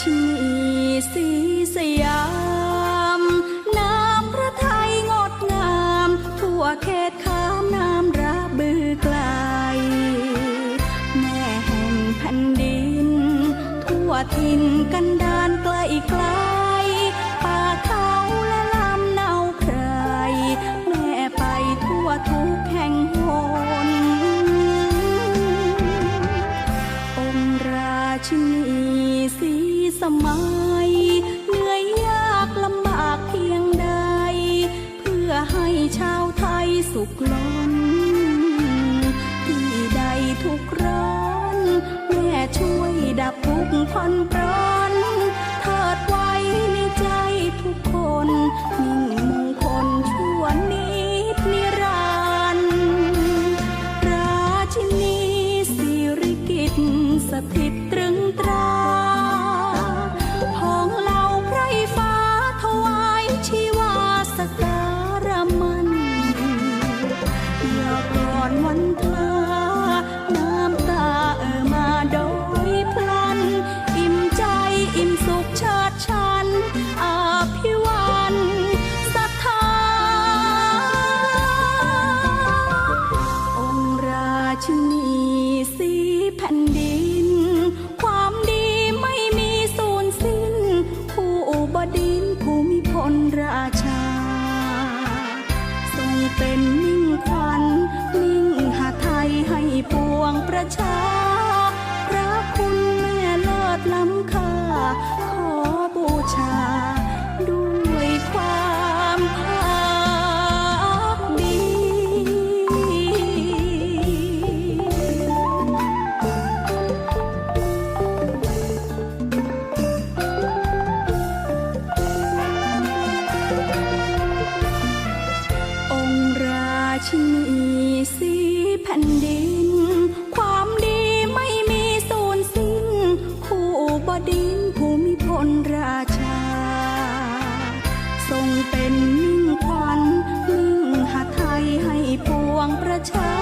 ชนีสีสยาม น้ำพระไทยงดงาม ทั่วเขตขามน้ำระบือไกล แม่แห่งแผ่นดิน ทั่วทิ่นกันดานไกลไกล ชาวไทยสุขล้น ที่ใดทุกร้อน แม่ช่วยดับทุกข์ผ่อนปรนเถิดไว้ในใจทุกคนมิ่งมงคลชั่วนิดนิรันดร์ราชินีสิริกิตสถิตตรึงตรา เป็นมิ่งขวัญมิ่งหาไทยให้ปวงประชาพระคุณแม่เลิศล้ำค่า ชินีสีแผ่นดิน ความดีไม่มีสูญสิ้น คู่บดินภูมิพลราชา ทรงเป็นมิ่งขวัญมิ่งหาไทยให้ปวงประชา